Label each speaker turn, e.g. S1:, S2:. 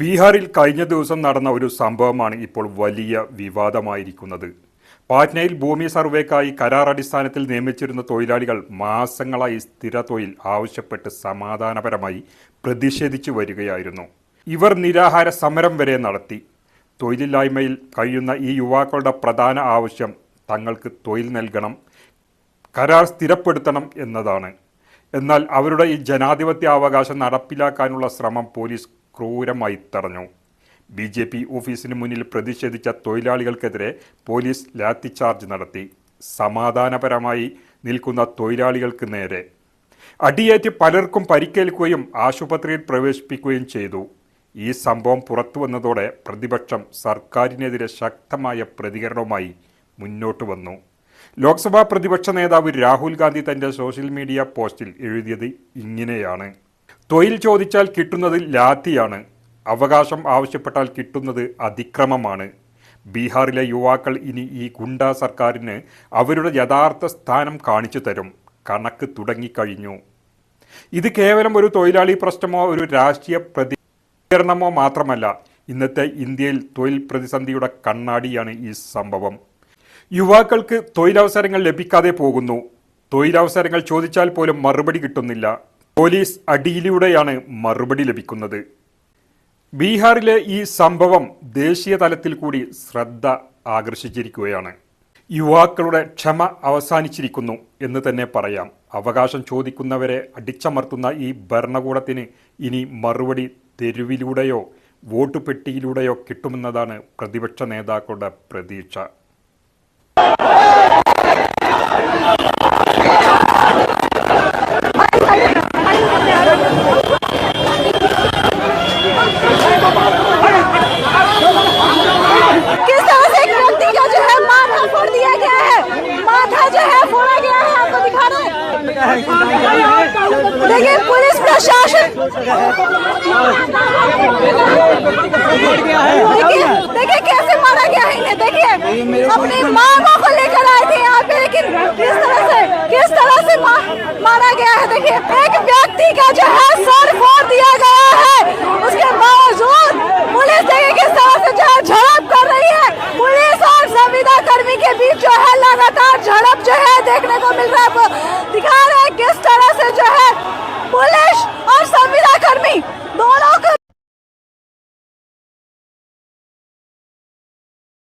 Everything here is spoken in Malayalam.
S1: ബീഹാറിൽ കഴിഞ്ഞ ദിവസം നടന്ന ഒരു സംഭവമാണ് ഇപ്പോൾ വലിയ വിവാദമായിരിക്കുന്നത്. പാറ്റ്നയിൽ ഭൂമി സർവേക്കായി കരാർ അടിസ്ഥാനത്തിൽ നിയമിച്ചിരുന്ന തൊഴിലാളികൾ മാസങ്ങളായി സ്ഥിര തൊഴിൽ ആവശ്യപ്പെട്ട് സമാധാനപരമായി പ്രതിഷേധിച്ചു വരികയായിരുന്നു. ഇവർ നിരാഹാര സമരം വരെ നടത്തി. തൊഴിലില്ലായ്മയിൽ കഴിയുന്ന ഈ യുവാക്കളുടെ പ്രധാന ആവശ്യം തങ്ങൾക്ക് തൊഴിൽ നൽകണം കരാർ സ്ഥിരപ്പെടുത്തണം എന്നതാണ്. എന്നാൽ അവരുടെ ഈ ജനാധിപത്യ അവകാശം നടപ്പിലാക്കാനുള്ള ശ്രമം പോലീസ് ക്രൂരമായി തടഞ്ഞു. ബി ജെ പി ഓഫീസിന് മുന്നിൽ പ്രതിഷേധിച്ച തൊഴിലാളികൾക്കെതിരെ പോലീസ് ലാത്തിച്ചാർജ് നടത്തി. സമാധാനപരമായി നിൽക്കുന്ന തൊഴിലാളികൾക്ക് നേരെ. അടിയേറ്റ് പലർക്കും പരിക്കേൽക്കുകയും ആശുപത്രിയിൽ പ്രവേശിപ്പിക്കുകയും ചെയ്തു. ഈ സംഭവം പുറത്തുവന്നതോടെ പ്രതിപക്ഷം സർക്കാരിനെതിരെ ശക്തമായ പ്രതികരണവുമായി മുന്നോട്ട് വന്നു. ലോക്സഭാ പ്രതിപക്ഷ നേതാവ് രാഹുൽ ഗാന്ധി തന്റെ സോഷ്യൽ മീഡിയ പോസ്റ്റിൽ എഴുതിയത് ഇങ്ങനെയാണ്. തൊഴിൽ ചോദിച്ചാൽ കിട്ടുന്നത് ലാത്തിയാണ്. അവകാശം ആവശ്യപ്പെട്ടാൽ കിട്ടുന്നത് അതിക്രമമാണ്. ബീഹാറിലെ യുവാക്കൾ ഇനി ഈ ഗുണ്ട സർക്കാരിന് അവരുടെ യഥാർത്ഥ സ്ഥാനം കാണിച്ചു തരും. കണക്ക് തുടങ്ങിക്കഴിഞ്ഞു. ഇത് കേവലം ഒരു തൊഴിലാളി പ്രശ്നമോ ഒരു രാഷ്ട്രീയ പ്രതികരണമോ മാത്രമല്ല. ഇന്നത്തെ ഇന്ത്യയിൽ തൊഴിൽ പ്രതിസന്ധിയുടെ കണ്ണാടിയാണ് ഈ സംഭവം. യുവാക്കൾക്ക് തൊഴിലവസരങ്ങൾ ലഭിക്കാതെ പോകുന്നു. തൊഴിലവസരങ്ങൾ ചോദിച്ചാൽ പോലും മറുപടി കിട്ടുന്നില്ല. പോലീസ് അടിയിലൂടെയാണ് മറുപടി ലഭിക്കുന്നത്. ബീഹാറിലെ ഈ സംഭവം ദേശീയ തലത്തിൽ കൂടി ശ്രദ്ധ ആകർഷിച്ചിരിക്കുകയാണ്. യുവാക്കളുടെ ക്ഷമ അവസാനിച്ചിരിക്കുന്നു എന്ന് തന്നെ പറയാം. അവകാശം ചോദിക്കുന്നവരെ അടിച്ചമർത്തുന്ന ഈ ഭരണകൂടത്തിന് ഇനി മറുപടി തെരുവിലൂടെയോ വോട്ട് പെട്ടിയിലൂടെയോ കിട്ടുമെന്നതാണ് പ്രതിപക്ഷ നേതാക്കളുടെ പ്രതീക്ഷ.
S2: देखिए कैसे मारा गया है इन्हें देखिए। अपनी मांगों को लेकर आए थे यहाँ पे लेकिन किस तरह से किस तरह से मा, मारा गया है देखिए। एक व्यक्ति का जो है सर फोड़ दिया गया है। उसके बावजूद पुलिस देखिए किस तरह से जो है झड़प कर रही है। पुलिस और संविदा कर्मी के बीच जो है लगातार झड़प जो है देखने को मिल रहा है। दिखा रहे किस तरह से जो है पुलिस और